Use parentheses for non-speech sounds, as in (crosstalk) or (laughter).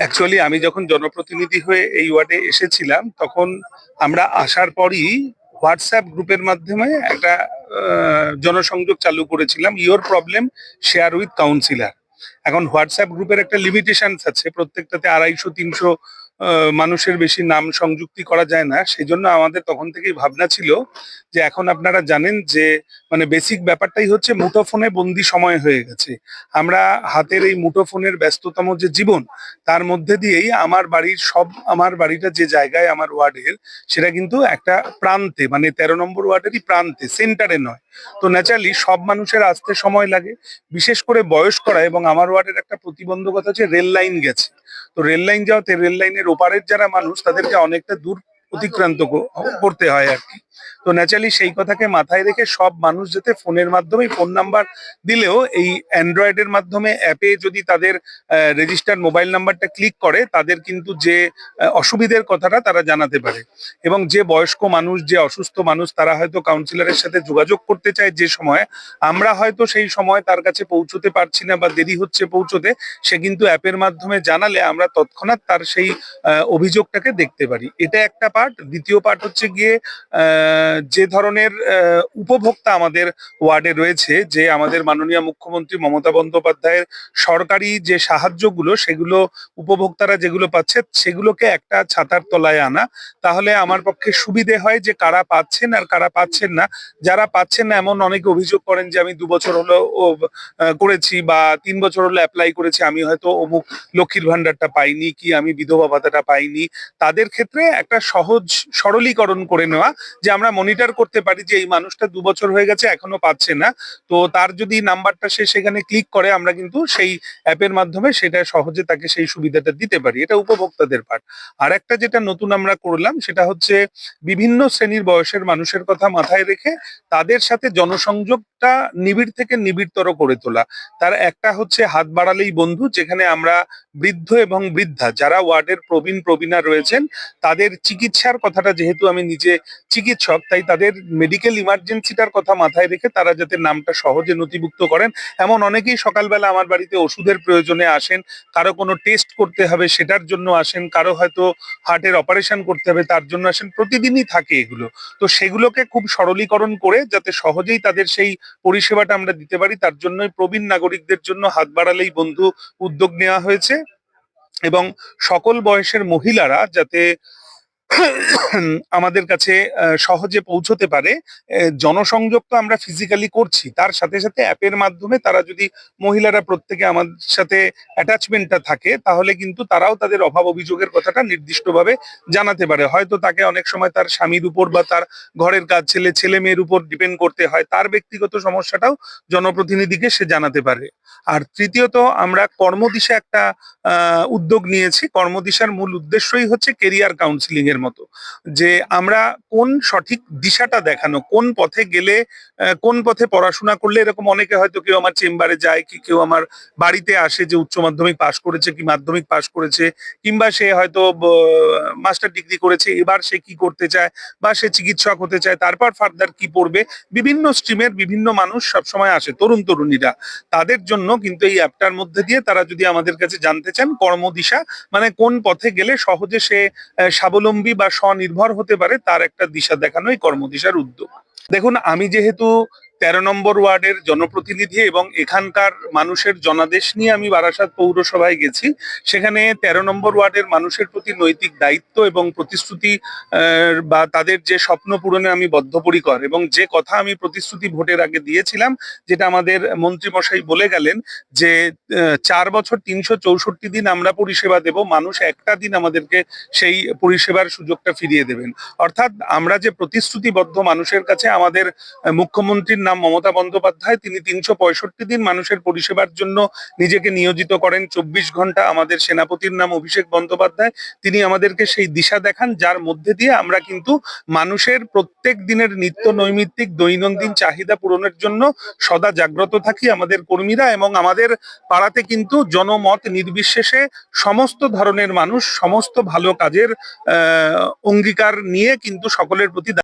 Actually আমি যখন জনপ্রতিনিধি হয়ে এই ওয়ার্ডে এসেছিলাম, তখন আমরা আসার পরই হোয়াটসঅ্যাপ গ্রুপের মাধ্যমে একটা জনসংযোগ চালু করেছিলাম। Your problem share with councillor এখন হোয়াটসঅ্যাপ গ্রুপের একটা লিমিটেশন আছে। প্রত্যেকটাতে আড়াইশো, তিনশো মানুষের বেশি নাম সংযুক্তি করা যায় না। সেই জন্য আমাদের তখন থেকেই ভাবনা ছিল যে এখন আপনারা জানেন যে মানে বেসিক ব্যাপারটাই হচ্ছে মুঠোফোনে বন্দি সময় হয়ে গেছে। আমরা হাতের এই মুঠোফোনের ব্যস্ততম যে জীবন, তার মধ্যে দিয়েই আমার বাড়ির সব, আমার বাড়িটা যে জায়গায় আমার ওয়ার্ডের, সেটা কিন্তু একটা প্রান্তে মানে তেরো নম্বর ওয়ার্ডেরই প্রান্তে, সেন্টারে নয়। তো ন্যাচারালি সব মানুষের আসতে সময় লাগে, বিশেষ করে বয়স্করা এবং আমার ওয়ার্ডের একটা প্রতিবন্ধকতা হচ্ছে রেল লাইন গেছে। তো রেল লাইন যাওয়াতে রেল লাইনের ওপারের যারা মানুষ, তাদেরকে অনেকটা দূর অতিক্রান্ত করতে হয় আর কি। তো ন্যাচারালি সেই কথাকে মাথায় রেখে সব মানুষ যাতে ফোনের মাধ্যমে ফোন নাম্বার দিলেও এই অ্যান্ড্রয়েডের মাধ্যমে অ্যাপে যদি তাদের রেজিস্টার মোবাইল নাম্বারটা ক্লিক করে তাদের কিন্তু যে অসুবিধের কথাটা তারা জানাতে পারে। এবং যে বয়স্ক মানুষ যে অসুস্থ মানুষ তারা হয়তো কাউন্সিলরের সাথে যোগাযোগ করতে চায় যে সময় আমরা হয়তো সেই সময় তার কাছে পৌঁছতে পারছি না বা দেরি হচ্ছে পৌঁছতে সে কিন্তু অ্যাপের মাধ্যমে জানালে আমরা তৎক্ষণাৎ তার সেই অভিযোগটাকে দেখতে পারি। এটা একটা পার্ট দ্বিতীয় পার্ট হচ্ছে গিয়ে আহ, যে ধরনের উপভোক্তা আমাদের ওয়ার্ডে রয়েছে, যে আমাদের মাননীয় মুখ্যমন্ত্রী মমতা বন্দ্যোপাধ্যায়ের সরকারি যে সাহায্যগুলো, সেগুলো উপভোক্তারা যেগুলো পাচ্ছে, সেগুলোকে একটা ছাতার তলায় আনা। তাহলে আমার পক্ষে সুবিধে হয় যে কারা পাচ্ছেন আর কারা পাচ্ছেন না। যারা পাচ্ছেন না, এমন অনেকে অভিযোগ করেন যে আমি দু বছর হলো করেছি বা তিন বছর হলো অ্যাপ্লাই করেছি, আমি হয়তো অমুক লক্ষ্মীর ভান্ডারটা পাইনি কি, আমি বিধবা ভাতাটা পাইনি। তাদের ক্ষেত্রে একটা সহজ সরলীকরণ করে নেওয়া, যে আমরা মনিটর করতে পারি যে এই মানুষটা দু বছর হয়ে গেছে, এখনও পাচ্ছে না। তো তার যদি নাম্বারটা সে সেখানে ক্লিক করে, আমরা কিন্তু সেই অ্যাপের মাধ্যমে সেটা সহজে তাকে সেই সুবিধাটা দিতে পারি। এটা উপভোক্তাদের পার্ট আর একটা যেটা নতুন আমরা করলাম, সেটা হচ্ছে বিভিন্ন শ্রেণির বয়সের মানুষের কথা মাথায় রেখে তাদের সাথে জনসংযোগটা নিবিড় থেকে নিবিড়তর করে তোলা। তার একটা হচ্ছে হাত বাড়ালেই বন্ধু, যেখানে আমরা বৃদ্ধ এবং বৃদ্ধা, যারা ওয়ার্ডের প্রবীণ, প্রবীণা রয়েছেন, তাদের চিকিৎসার কথাটা যেহেতু আমি নিজে চিকিৎসক তাই তাদের মেডিকেল ইমার্জেন্সিটার কথা মাথায় রেখে তারা যাতে নামটা সহজে নথিভুক্ত করেন। এমন অনেকেই সকালবেলা আমার বাড়িতে ওষুধের প্রয়োজনে আসেন, কারও কোনো টেস্ট করতে হবে সেটার জন্য আসেন, কারও হয়তো হার্টের অপারেশন করতে হবে তার জন্য আসেন, প্রতিদিনই থাকে এগুলো। তো সেগুলোকে খুব সরলীকরণ করে যাতে সহজেই তাদের সেই পরিষেবাটা আমরা দিতে পারি, তার জন্যই প্রবীণ নাগরিকদের জন্য হাত বাড়ালেই বন্ধু উদ্যোগ নেওয়া হয়েছে। এবং সকল বয়সের মহিলারা যাতে (coughs) আমাদের কাছে সহজে পৌঁছতে পারে। জনসংযোগ তো আমরা ফিজিক্যালি করছি। তার সাথে সাথে অ্যাপের মাধ্যমে তারা যদি মহিলারা প্রত্যেকে আমাদের সাথে অ্যাটাচমেন্টটা থাকে, তাহলে কিন্তু তারাও তাদের অভাব অভিযোগের কথাটা নির্দিষ্টভাবে জানাতে পারে। হয়তো তাকে অনেক সময় তার স্বামীর উপর বা তার ঘরের কাজ, ছেলে ছেলে মেয়ের উপর ডিপেন্ড করতে হয়। তার ব্যক্তিগত সমস্যাটাও জনপ্রতিনিধিকে সে জানাতে পারে। আর তৃতীয়ত, আমরা কর্মদিশা একটা উদ্যোগ নিয়েছি। কর্মদিশার মূল উদ্দেশ্যই হচ্ছে কেরিয়ার কাউন্সিলিং এর মতো। যে আমরা কোন সঠিক দিশাটা দেখানো কোন পথে গেলে কোন পথে পড়াশোনা করলে এরকম অনেকে হয়তো কেউ আমার চেম্বারে যায় কি কেউ আমার বাড়িতে আসে যে উচ্চ মাধ্যমিক পাশ করেছে কি মাধ্যমিক পাশ করেছে কিংবা সে হয়তো মাস্টার ডিগ্রি করেছে এবার সে কি করতে চায় বা সে চিকিৎসক হতে চায় তারপর ফার্দার কি পড়বে? বিভিন্ন স্ট্রিমের বিভিন্ন মানুষ সবসময় আসে তরুণ তরুণীরা। তাদের জন্য কিন্তু এই অ্যাপটার মধ্যে দিয়ে তারা যদি আমাদের কাছে জানতে চান কর্মদিশা মানে কোন পথে গেলে সহজে সে আহ, স্বাবলম্বী বা স্বনির্ভর হতে পারে তার একটা দিশা দেখানোই কর্মদিশার উদ্যোগ। দেখুন আমি যেহেতু তেরো নম্বর ওয়ার্ডের জনপ্রতিনিধি এবং এখানকার মানুষের জনাদেশ নিয়ে আমি বারাসাত পৌরসভায় গেছি। সেখানে তেরো নম্বর ওয়ার্ডের মানুষের প্রতি নৈতিক দায়িত্ব এবং প্রতিশ্রুতি বা তাদের যে স্বপ্ন পূরণে আমি বদ্ধপরিকর এবং যে কথা আমি প্রতিশ্রুতি ভোটের আগে দিয়েছিলাম, যেটা আমাদের মন্ত্রীমশাই বলে গেলেন যে চার বছর তিনশো চৌষট্টি দিন আমরা পরিষেবা দেব, মানুষ একটা দিন আমাদেরকে সেই পরিষেবার সুযোগটা ফিরিয়ে দেবেন। অর্থাৎ আমরা যে প্রতিশ্রুতিবদ্ধ মানুষের কাছে আমাদের মুখ্যমন্ত্রীর নাম মমতা বন্দ্যোপাধ্যায়। তিনি তিনশো পঁয়ষট্টি দিন মানুষের পরিষেবার জন্য নিজেকে নিয়োজিত করেন। চব্বিশ ঘণ্টা আমাদের সেনাপতির নাম অভিষেক বন্দ্যোপাধ্যায়। তিনি আমাদেরকে সেই দিশা দেখান, যার মধ্যে দিয়ে আমরা কিন্তু মানুষের প্রত্যেক দিনের নিত্য নৈমিত্তিক দৈনন্দিন চাহিদা পূরণের জন্য সদা জাগ্রত থাকি আমাদের কর্মীরা এবং আমাদের পাড়াতে কিন্তু জনমত নির্বিশেষে সমস্ত ধরনের মানুষ, সমস্ত ভালো কাজের অঙ্গীকার নিয়ে কিন্তু সকলের প্রতি